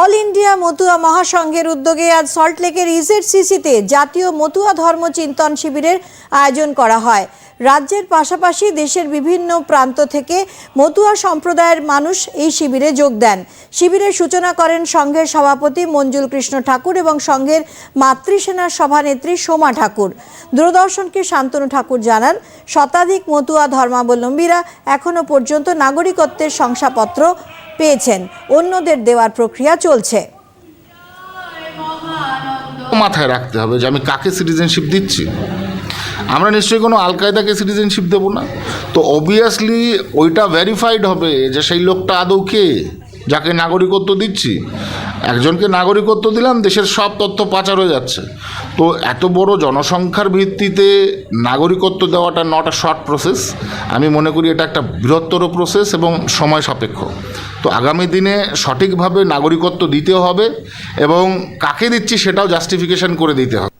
All India Matua মহাসংঘের উদ্যোগে আজ সল্টলেকের ইজেডসিসিতে জাতীয় মতুয়া ধর্ম চিন্তন শিবিরের আয়োজন করা হয়। রাজ্যের পাশাপাশি দেশের বিভিন্ন প্রান্ত থেকে মতুয়া সম্প্রদায়ের মানুষ এই শিবিরে যোগ দেন। শিবিরের সূচনা করেন সংঘের সভাপতি মঞ্জুল কৃষ্ণ ঠাকুর এবং সংঘের মাতৃসেনার সভানেত্রী সোমা ঠাকুর। দূরদর্শনকে শান্তনু ঠাকুর জানান, শতাধিক মতুয়া ধর্মাবলম্বীরা এখনও পর্যন্ত নাগরিকত্বের শংসাপত্র পেয়েছেন। অন্যদের দেওয়ার প্রক্রিয়া চলছে। মাথায় রাখতে হবে যে আমি কাকে সিটিজেনশিপ দিচ্ছি? আমরা নিশ্চয়ই কোনো আল কায়দাকে সিটিজেনশিপ দেবো না। তো অবভিয়াসলি ওইটা ভেরিফাইড হবে যে সেই লোকটা আদৌ কে? যাকে নাগরিকত্ব দিচ্ছি, একজনকে নাগরিকত্ব দিলাম, দেশের সব তথ্য পাচার হয়ে যাচ্ছে। তো এত বড় জনসংখ্যার ভিত্তিতে নাগরিকত্ব দেওয়াটা নট আ শর্ট প্রসেস আমি মনে করি এটা একটা বৃহত্তর প্রসেস এবং সময় সাপেক্ষ। তো আগামী দিনে সঠিকভাবে নাগরিকত্ব দিতে হবে এবং কাকে দিচ্ছি সেটাও জাস্টিফিকেশন করে দিতে হবে।